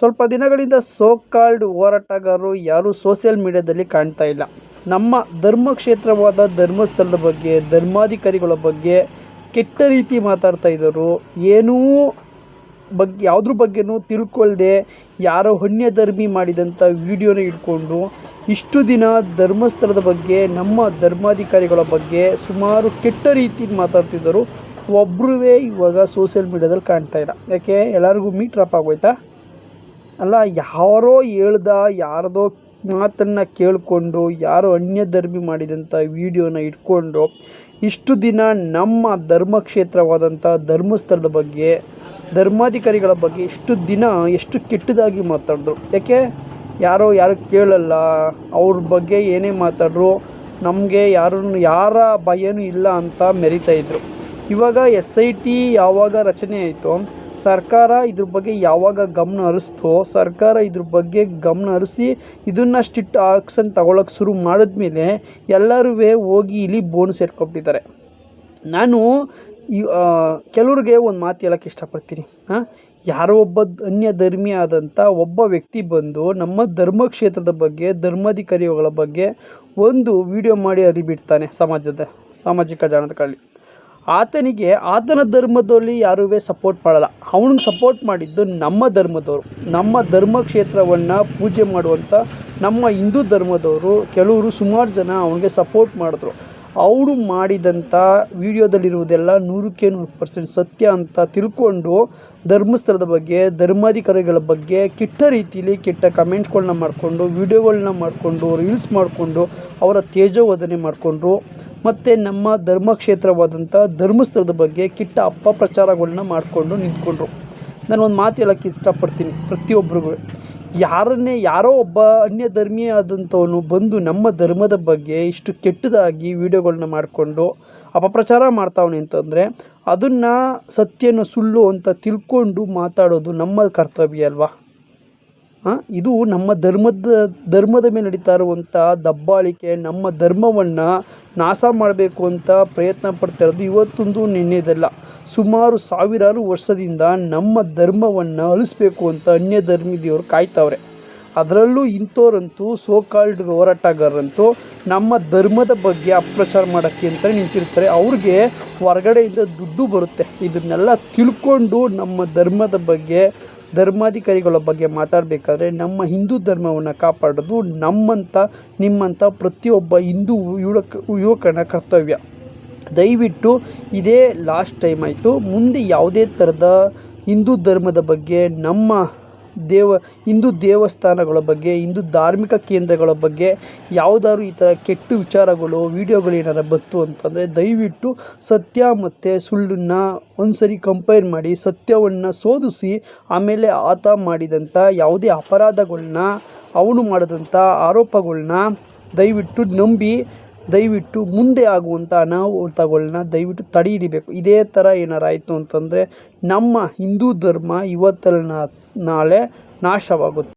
ಸ್ವಲ್ಪ ದಿನಗಳಿಂದ so called ಹೋರಾಟಗಾರರು ಯಾರೂ ಸೋಷಿಯಲ್ ಮೀಡ್ಯಾದಲ್ಲಿ ಕಾಣ್ತಾ ಇಲ್ಲ. ನಮ್ಮ ಧರ್ಮಕ್ಷೇತ್ರವಾದ ಧರ್ಮಸ್ಥಳದ ಬಗ್ಗೆ, ಧರ್ಮಾಧಿಕಾರಿಗಳ ಬಗ್ಗೆ ಕೆಟ್ಟ ರೀತಿ ಮಾತಾಡ್ತಾ ಇದ್ದರು. ಏನೂ ಬಗ್ಗೆ ಯಾವುದ್ರ ಬಗ್ಗೆನೂ ತಿಳ್ಕೊಳ್ದೆ ಯಾರೋ ಧರ್ಮಿ ಮಾಡಿದಂಥ ವಿಡಿಯೋನ ಇಟ್ಕೊಂಡು ಇಷ್ಟು ದಿನ ಧರ್ಮಸ್ಥಳದ ಬಗ್ಗೆ, ನಮ್ಮ ಧರ್ಮಾಧಿಕಾರಿಗಳ ಬಗ್ಗೆ ಸುಮಾರು ಕೆಟ್ಟ ರೀತಿ ಮಾತಾಡ್ತಿದ್ದರು. ಒಬ್ಬರೂ ಇವಾಗ ಸೋಷಿಯಲ್ ಮೀಡ್ಯಾದಲ್ಲಿ ಕಾಣ್ತಾ ಇಲ್ಲ. ಯಾಕೆ? ಎಲ್ಲರಿಗೂ ಮೀಟ್ರಪ್ ಆಗೋಯ್ತಾ? ಅಲ್ಲ, ಯಾರೋ ಹೇಳ್ದ, ಯಾರದೋ ಮಾತನ್ನು ಕೇಳಿಕೊಂಡು, ಯಾರೋ ಅನ್ಯಧರ್ಮಿ ಮಾಡಿದಂಥ ವಿಡಿಯೋನ ಇಟ್ಕೊಂಡು, ಇಷ್ಟು ದಿನ ನಮ್ಮ ಧರ್ಮಕ್ಷೇತ್ರವಾದಂಥ ಧರ್ಮಸ್ಥಳದ ಬಗ್ಗೆ, ಧರ್ಮಾಧಿಕಾರಿಗಳ ಬಗ್ಗೆ ಇಷ್ಟು ದಿನ ಎಷ್ಟು ಕೆಟ್ಟದಾಗಿ ಮಾತಾಡಿದ್ರು. ಯಾಕೆ? ಯಾರೋ ಯಾರು ಕೇಳಲ್ಲ, ಅವ್ರ ಬಗ್ಗೆ ಏನೇ ಮಾತಾಡ್ರು, ನಮಗೆ ಯಾರನ್ನು, ಯಾರ ಭಯನೂ ಇಲ್ಲ ಅಂತ ಮೆರಿತಾ ಇದ್ದರು ಇವಾಗ ಎಸ್ ಐ ಟಿ ಯಾವಾಗ ರಚನೆ ಆಯಿತು ಸರ್ಕಾರ ಇದ್ರ ಬಗ್ಗೆ ಯಾವಾಗ ಗಮನ ಹರಿಸ್ತೋ, ಸರ್ಕಾರ ಇದ್ರ ಬಗ್ಗೆ ಗಮನ ಹರಿಸಿ ಇದನ್ನು ಸ್ಟಿಟ್ ಆಕ್ಷನ್ ತಗೊಳಕ್ಕೆ ಶುರು ಮಾಡಿದ್ಮೇಲೆ ಎಲ್ಲರೂ ಹೋಗಿ ಇಲ್ಲಿ ಬೋನ್ ಸೇರ್ಕೊಬಿಟ್ಟಿದ್ದಾರೆ. ನಾನು ಈ ಕೆಲವ್ರಿಗೆ ಒಂದು ಮಾತು ಹೇಳೋಕ್ಕೆ ಇಷ್ಟಪಡ್ತೀನಿ. ಹಾಂ ಯಾರೋ ಒಬ್ಬ ಅನ್ಯ ಧರ್ಮಿ ಆದಂಥ ಒಬ್ಬ ವ್ಯಕ್ತಿ ಬಂದು ನಮ್ಮ ಧರ್ಮಕ್ಷೇತ್ರದ ಬಗ್ಗೆ, ಧರ್ಮಾಧಿಕಾರಿಗಳ ಬಗ್ಗೆ ಒಂದು ವಿಡಿಯೋ ಮಾಡಿ ಅರಿಬಿಡ್ತಾನೆ ಸಮಾಜದ, ಸಾಮಾಜಿಕ ಜಾಲತಾಣಗಳಲ್ಲಿ ಆತನಿಗೆ ಆತನ ಧರ್ಮದಲ್ಲಿ ಯಾರೂ ಸಪೋರ್ಟ್ ಮಾಡಲ್ಲ. ಅವ್ನಿಗೆ ಸಪೋರ್ಟ್ ಮಾಡಿದ್ದು ನಮ್ಮ ಧರ್ಮದವರು. ನಮ್ಮ ಧರ್ಮ ಕ್ಷೇತ್ರವನ್ನು ಪೂಜೆ ಮಾಡುವಂಥ ನಮ್ಮ ಹಿಂದೂ ಧರ್ಮದವರು ಕೆಲವರು ಸುಮಾರು ಜನ ಅವನಿಗೆ ಸಪೋರ್ಟ್ ಮಾಡಿದ್ರು. ಅವರು ಮಾಡಿದಂಥ ವೀಡಿಯೋದಲ್ಲಿರುವುದೆಲ್ಲ ನೂರಕ್ಕೆ ನೂರು ಪರ್ಸೆಂಟ್ ಸತ್ಯ ಅಂತ ತಿಳ್ಕೊಂಡು ಧರ್ಮಸ್ಥಳದ ಬಗ್ಗೆ, ಧರ್ಮಾಧಿಕಾರಿಗಳ ಬಗ್ಗೆ ಕೆಟ್ಟ ರೀತಿಯಲ್ಲಿ ಕೆಟ್ಟ ಕಮೆಂಟ್ಸ್ಗಳನ್ನ ಮಾಡಿಕೊಂಡು ವಿಡಿಯೋಗಳನ್ನ ಮಾಡಿಕೊಂಡು, ರೀಲ್ಸ್ ಮಾಡಿಕೊಂಡು ಅವರ ತೇಜೋವಧನೆ ಮಾಡಿಕೊಂಡ್ರು. ಮತ್ತು ನಮ್ಮ ಧರ್ಮಕ್ಷೇತ್ರವಾದಂಥ ಧರ್ಮಸ್ಥಳದ ಬಗ್ಗೆ ಕೆಟ್ಟ ಅಪಪ್ರಚಾರಗಳನ್ನ ಮಾಡಿಕೊಂಡು ನಿಂತ್ಕೊಂಡ್ರು. ನಾನು ಒಂದು ಮಾತು ಹೇಳೋಕ್ಕೆ ಇಷ್ಟಪಡ್ತೀನಿ ಪ್ರತಿಯೊಬ್ಬರಿಗೂ ಯಾರನ್ನೇ ಯಾರೋ ಒಬ್ಬ ಅನ್ಯ ಧರ್ಮೀಯ ಆದಂಥವನು ಬಂದು ನಮ್ಮ ಧರ್ಮದ ಬಗ್ಗೆ ಇಷ್ಟು ಕೆಟ್ಟದಾಗಿ ವಿಡಿಯೋಗಳನ್ನ ಮಾಡಿಕೊಂಡು ಅಪಪ್ರಚಾರ ಮಾಡ್ತಾವನೆ ಅಂತಂದರೆ ಅದನ್ನು ಸತ್ಯನ ಸುಳ್ಳು ಅಂತ ತಿಳ್ಕೊಂಡು ಮಾತಾಡೋದು ನಮ್ಮ ಕರ್ತವ್ಯ ಅಲ್ವಾ? ಇದು ನಮ್ಮ ಧರ್ಮದ ಧರ್ಮದ ಮೇಲೆ ನಡೀತಾ ಇರುವಂಥ ದಬ್ಬಾಳಿಕೆ, ನಮ್ಮ ಧರ್ಮವನ್ನು ನಾಶ ಮಾಡಬೇಕು ಅಂತ ಪ್ರಯತ್ನ ಪಡ್ತಾ ಇರೋದು ಇವತ್ತೊಂದು ನಿನ್ನೆದಲ್ಲ. ಸುಮಾರು ಸಾವಿರಾರು ವರ್ಷದಿಂದ ನಮ್ಮ ಧರ್ಮವನ್ನು ಅಳಿಸ್ಬೇಕು ಅಂತ ಅನ್ಯ ಧರ್ಮದಿಯವರು ಕಾಯ್ತವ್ರೆ. ಅದರಲ್ಲೂ ಇಂಥವ್ರಂತೂ ಸೋ ಕಾಲ್ಡ್ ಹೋರಾಟಗಾರರಂತೂ ನಮ್ಮ ಧರ್ಮದ ಬಗ್ಗೆ ಅಪ್ರಚಾರ ಮಾಡೋಕ್ಕೆ ಅಂತ ನಿಂತಿರ್ತಾರೆ. ಅವ್ರಿಗೆ ಹೊರಗಡೆಯಿಂದ ದುಡ್ಡು ಬರುತ್ತೆ. ಇದನ್ನೆಲ್ಲ ತಿಳ್ಕೊಂಡು ನಮ್ಮ ಧರ್ಮದ ಬಗ್ಗೆ, ಧರ್ಮಾಧಿಕಾರಿಗಳ ಬಗ್ಗೆ ಮಾತಾಡಬೇಕಾದ್ರೆ ನಮ್ಮ ಹಿಂದೂ ಧರ್ಮವನ್ನು ಕಾಪಾಡೋದು ನಮ್ಮಂಥ, ನಿಮ್ಮಂಥ ಪ್ರತಿಯೊಬ್ಬ ಹಿಂದೂ ಯುವಕ, ಯುವಕನ ಕರ್ತವ್ಯ. ದಯವಿಟ್ಟು ಇದೇ ಲಾಸ್ಟ್ ಟೈಮ್ ಆಯಿತು. ಮುಂದೆ ಯಾವುದೇ ಥರದ ಹಿಂದೂ ಧರ್ಮದ ಬಗ್ಗೆ, ನಮ್ಮ ದೇವ, ಹಿಂದೂ ದೇವಸ್ಥಾನಗಳ ಬಗ್ಗೆ, ಹಿಂದೂ ಧಾರ್ಮಿಕ ಕೇಂದ್ರಗಳ ಬಗ್ಗೆ ಯಾವುದಾದ್ರು ಈ ಥರ ಕೆಟ್ಟ ವಿಚಾರಗಳು, ವೀಡಿಯೋಗಳು ಏನಾರು ಬಂತು ಅಂತಂದರೆ ದಯವಿಟ್ಟು ಸತ್ಯ ಮತ್ತು ಸುಳ್ಳನ್ನು ಒಂದು ಸರಿ ಕಂಪೇರ್ ಮಾಡಿ, ಸತ್ಯವನ್ನು ಶೋಧಿಸಿ ಆಮೇಲೆ ಆತ ಮಾಡಿದಂಥ ಯಾವುದೇ ಅಪರಾಧಗಳನ್ನ ಅವನು ಮಾಡಿದಂಥ ಆರೋಪಗಳನ್ನ ದಯವಿಟ್ಟು ನಂಬಿ ದಯವಿಟ್ಟು ಮುಂದೆ ಆಗುವಂಥ ಅನಾಹುತಗಳ್ನ ದಯವಿಟ್ಟು ತಡೆ ಹಿಡಿಬೇಕು. ಇದೇ ಥರ ಏನಾರು ಆಯಿತು ಅಂತಂದರೆ ನಮ್ಮ ಹಿಂದೂ ಧರ್ಮ ಇವತ್ತಲ್ಲ ನಾಳೆ ನಾಶವಾಗುತ್ತೆ.